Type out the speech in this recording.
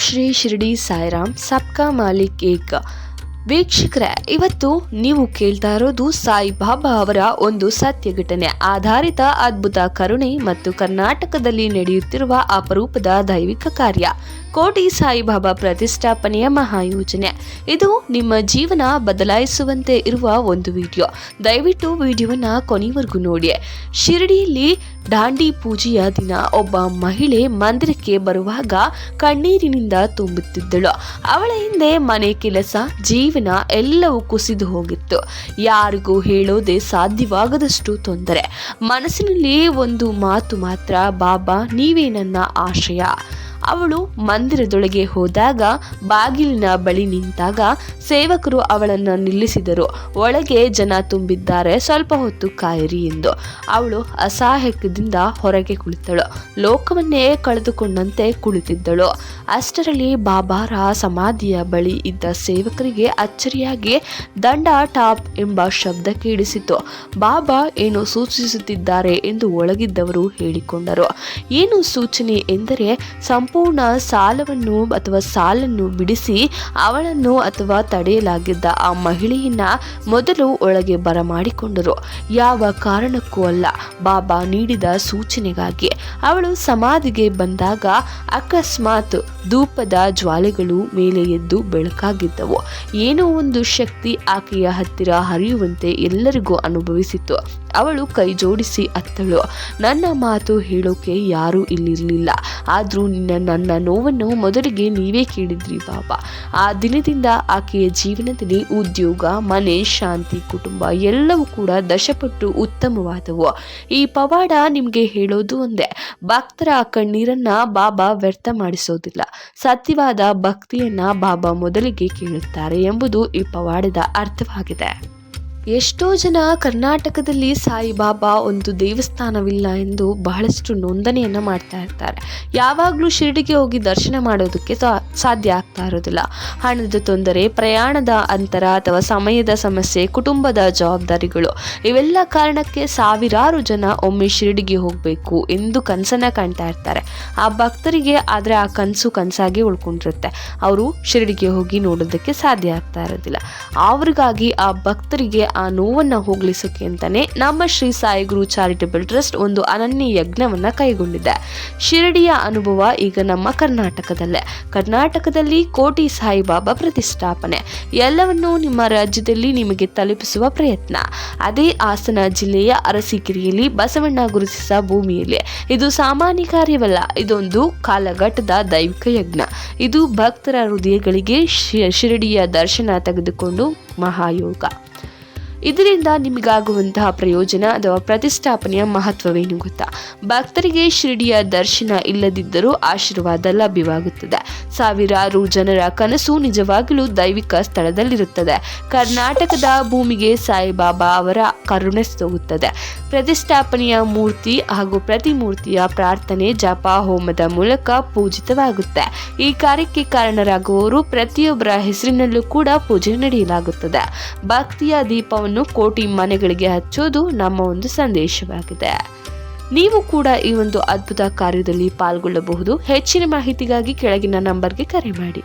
श्री शिरडी साईराम सबका मालिक एक। ವೀಕ್ಷಕರೇ, ಇವತ್ತು ನೀವು ಕೇಳ್ತಾ ಇರೋದು ಸಾಯಿಬಾಬಾ ಅವರ ಒಂದು ಸತ್ಯ ಘಟನೆ ಆಧಾರಿತ ಅದ್ಭುತ ಕರುಣೆ ಮತ್ತು ಕರ್ನಾಟಕದಲ್ಲಿ ನಡೆಯುತ್ತಿರುವ ಅಪರೂಪದ ದೈವಿಕ ಕಾರ್ಯ. ಕೋಟಿ ಸಾಯಿಬಾಬಾ ಪ್ರತಿಷ್ಠಾಪನೆಯ ಮಹಾಯೋಜನೆ. ಇದು ನಿಮ್ಮ ಜೀವನ ಬದಲಾಯಿಸುವಂತೆ ಇರುವ ಒಂದು ವಿಡಿಯೋ. ದಯವಿಟ್ಟು ವಿಡಿಯೋನ ಕೊನೆವರೆಗೂ ನೋಡಿ. ಶಿರಡಿಯಲ್ಲಿ ದಾಂಡಿ ಪೂಜೆಯ ದಿನ. ಒಬ್ಬ ಮಹಿಳೆ ಮಂದಿರಕ್ಕೆ ಬರುವಾಗ ಕಣ್ಣೀರಿನಿಂದ ತುಂಬುತ್ತಿದ್ದಳು. ಅವಳ ಹಿಂದೆ ಮನೆ ಕೆಲಸ, ಜೀವನ ಎಲ್ಲವೂ ಕುಸಿದು ಹೋಗಿತ್ತು. ಯಾರಿಗೂ ಹೇಳೋದೇ ಸಾಧ್ಯವಾಗದಷ್ಟು ತೊಂದರೆ. ಮನಸ್ಸಿನಲ್ಲಿ ಒಂದು ಮಾತು ಮಾತ್ರ, ಬಾಬಾ, ನೀವೇ ನನ್ನ ಆಶಯ ಅವಳು ಮಂದಿರದೊಳಗೆ ಹೋದಾಗ ಬಾಗಿಲಿನ ಬಳಿ ನಿಂತಾಗ ಸೇವಕರು ಅವಳನ್ನು ನಿಲ್ಲಿಸಿದರು. ಒಳಗೆ ಜನ ತುಂಬಿದ್ದಾರೆ, ಸ್ವಲ್ಪ ಹೊತ್ತು ಕಾಯಿರಿ ಎಂದು. ಅವಳು ಅಸಹಾಯಕದಿಂದ ಹೊರಗೆ ಕುಳಿತಳು. ಲೋಕವನ್ನೇ ಕಳೆದುಕೊಂಡಂತೆ ಕುಳಿತಿದ್ದಳು. ಅಷ್ಟರಲ್ಲಿ ಬಾಬಾರ ಸಮಾಧಿಯ ಬಳಿ ಇದ್ದ ಸೇವಕರಿಗೆ ಅಚ್ಚರಿಯಾಗಿ, ದಂಡ ಟಾಪ್ ಎಂಬ ಶಬ್ದ ಕೇಳಿಸಿತು. ಬಾಬಾ ಏನು ಸೂಚಿಸುತ್ತಿದ್ದಾರೆ? ಎಂದು ಒಳಗಿದ್ದವರು ಹೇಳಿಕೊಂಡರು. ಏನು ಸೂಚನೆ? ಎಂದರೆ, ಸಂಪೂರ್ಣ ಸಾಲವನ್ನು ಅಥವಾ ಸಾಲನ್ನು ಬಿಡಿಸಿ ಅವಳನ್ನು ಅಥವಾ ತಡೆಯಲಾಗಿದ್ದ ಆ ಮಹಿಳೆಯನ್ನ ಮೊದಲು ಒಳಗೆ ಬರಮಾಡಿಕೊಂಡರು. ಯಾವ ಕಾರಣಕ್ಕೂ ಅಲ್ಲ, ಬಾಬಾ ನೀಡಿದ ಸೂಚನೆಗಾಗಿ. ಅವಳು ಸಮಾಧಿಗೆ ಬಂದಾಗ ಅಕಸ್ಮಾತ್ ಧೂಪದ ಜ್ವಾಲೆಗಳು ಮೇಲೆ ಎದ್ದು ಬೆಳಕಾಗಿದ್ದವು. ಏನೋ ಒಂದು ಶಕ್ತಿ ಆಕೆಯ ಹತ್ತಿರ ಹರಿಯುವಂತೆ ಎಲ್ಲರಿಗೂ ಅನುಭವಿಸಿತು ಅವಳು ಕೈ ಜೋಡಿಸಿ ಅತ್ತಳು. ನನ್ನ ಮಾತು ಹೇಳೋಕೆ ಯಾರೂ ಇಲ್ಲಿರಲಿಲ್ಲ. ಆದರೂ ನಿನ್ನ ನನ್ನ ನೋವನ್ನು ಮೊದಲಿಗೆ ನೀವೇ ಕೇಳಿದ್ರಿ ಬಾಬಾ. ಆ ದಿನದಿಂದ ಆಕೆಯ ಜೀವನದಲ್ಲಿ ಉದ್ಯೋಗ, ಮನೆ, ಶಾಂತಿ, ಕುಟುಂಬ ಎಲ್ಲವೂ ಕೂಡ ದಶಪಟ್ಟು ಉತ್ತಮವಾದವು. ಈ ಪವಾಡ ನಿಮಗೆ ಹೇಳೋದು ಒಂದೇ. ಭಕ್ತರ ಕಣ್ಣೀರನ್ನು ಬಾಬಾ ವ್ಯರ್ಥ ಮಾಡಿಸೋದಿಲ್ಲ. ಸತ್ಯವಾದ ಭಕ್ತಿಯನ್ನ ಬಾಬಾ ಮೊದಲಿಗೆ ಕೇಳುತ್ತಾರೆ ಎಂಬುದು ಈ ಪವಾಡದ ಅರ್ಥವಾಗಿದೆ. ಎಷ್ಟೋ ಜನ ಕರ್ನಾಟಕದಲ್ಲಿ ಸಾಯಿಬಾಬಾ ಒಂದು ದೇವಸ್ಥಾನವಿಲ್ಲ ಎಂದು ಬಹಳಷ್ಟು ನೋಂದಣಿಯನ್ನು ಮಾಡ್ತಾ ಇರ್ತಾರೆ. ಯಾವಾಗಲೂ ಶಿರಡಿಗೆ ಹೋಗಿ ದರ್ಶನ ಮಾಡೋದಕ್ಕೆ ಸಾಧ್ಯ ಆಗ್ತಾ ಇರೋದಿಲ್ಲ. ಹಣದ ತೊಂದರೆ, ಪ್ರಯಾಣದ ಅಂತರ ಅಥವಾ ಸಮಯದ ಸಮಸ್ಯೆ, ಕುಟುಂಬದ ಜವಾಬ್ದಾರಿಗಳು, ಇವೆಲ್ಲ ಕಾರಣಕ್ಕೆ ಸಾವಿರಾರು ಜನ ಒಮ್ಮೆ ಶಿರಡಿಗೆ ಹೋಗಬೇಕು ಎಂದು ಕನಸನ್ನ ಕಾಣ್ತಾ ಇರ್ತಾರೆ. ಆ ಭಕ್ತರಿಗೆ ಆದರೆ ಆ ಕನಸು ಕನಸಾಗಿ ಉಳ್ಕೊಂಡಿರುತ್ತೆ. ಅವರು ಶಿರಡಿಗೆ ಹೋಗಿ ನೋಡೋದಕ್ಕೆ ಸಾಧ್ಯ ಆಗ್ತಾ ಇರೋದಿಲ್ಲ. ಅವ್ರಿಗಾಗಿ ಆ ಭಕ್ತರಿಗೆ ಆ ನೋವನ್ನು ಹೋಗ್ಲಿಸಕ್ಕೆ ಅಂತಾನೆ ನಮ್ಮ ಶ್ರೀ ಸಾಯಿ ಗುರು ಚಾರಿಟಬಲ್ ಟ್ರಸ್ಟ್ ಒಂದು ಅನನ್ಯ ಯಜ್ಞವನ್ನ ಕೈಗೊಂಡಿದೆ. ಶಿರಡಿಯ ಅನುಭವ ಈಗ ನಮ್ಮ ಕರ್ನಾಟಕದಲ್ಲೇ. ಕರ್ನಾಟಕದಲ್ಲಿ ಕೋಟಿ ಸಾಯಿಬಾಬಾ ಪ್ರತಿಷ್ಠಾಪನೆ. ಎಲ್ಲವನ್ನೂ ನಿಮ್ಮ ರಾಜ್ಯದಲ್ಲಿ ನಿಮಗೆ ತಲುಪಿಸುವ ಪ್ರಯತ್ನ. ಅದೇ ಹಾಸನ ಜಿಲ್ಲೆಯ ಅರಸೀಕೆರೆಯಲ್ಲಿ ಬಸವಣ್ಣ ಗುರುತಿಸ ಭೂಮಿಯಲ್ಲಿ. ಇದು ಸಾಮಾನ್ಯ ಕಾರ್ಯವಲ್ಲ, ಇದೊಂದು ಕಾಲಘಟ್ಟದ ದೈವಿಕ ಯಜ್ಞ. ಇದು ಭಕ್ತರ ಹೃದಯಗಳಿಗೆ ಶಿರಡಿಯ ದರ್ಶನ ತೆಗೆದುಕೊಂಡು ಮಹಾಯೋಗ. ಇದರಿಂದ ನಿಮಗಾಗುವಂತಹ ಪ್ರಯೋಜನ ಅಥವಾ ಪ್ರತಿಷ್ಠಾಪನೆಯ ಮಹತ್ವವೇನು ಗೊತ್ತಾ? ಭಕ್ತರಿಗೆ ಶಿರಡಿಯ ದರ್ಶನ ಇಲ್ಲದಿದ್ದರೂ ಆಶೀರ್ವಾದ ಲಭ್ಯವಾಗುತ್ತದೆ. ಸಾವಿರಾರು ಜನರ ಕನಸು ನಿಜವಾಗಲೂ ದೈವಿಕ ಸ್ಥಳದಲ್ಲಿರುತ್ತದೆ. ಕರ್ನಾಟಕದ ಭೂಮಿಗೆ ಸಾಯಿಬಾಬಾ ಅವರ ಕರುಣೆ ಸೋಗುತ್ತದೆ. ಪ್ರತಿಷ್ಠಾಪನೆಯ ಮೂರ್ತಿ ಹಾಗೂ ಪ್ರತಿಮೂರ್ತಿಯ ಪ್ರಾರ್ಥನೆ ಜಪ ಹೋಮದ ಮೂಲಕ ಪೂಜಿತವಾಗುತ್ತೆ. ಈ ಕಾರ್ಯಕ್ಕೆ ಕಾರಣರಾಗುವವರು ಪ್ರತಿಯೊಬ್ಬರ ಹೆಸರಿನಲ್ಲೂ ಕೂಡ ಪೂಜೆ ನಡೆಯಲಾಗುತ್ತದೆ. ಭಕ್ತಿಯ ದೀಪವನ್ನು ಕೋಟಿ ಮನೆಗಳಿಗೆ ಹಚ್ಚೋದು ನಮ್ಮ ಒಂದು ಸಂದೇಶವಾಗಿದೆ. ನೀವು ಕೂಡ ಈ ಒಂದು ಅದ್ಭುತ ಕಾರ್ಯದಲ್ಲಿ ಪಾಲ್ಗೊಳ್ಳಬಹುದು. ಹೆಚ್ಚಿನ ಮಾಹಿತಿಗಾಗಿ ಕೆಳಗಿನ ನಂಬರ್ಗೆ ಕರೆ ಮಾಡಿ.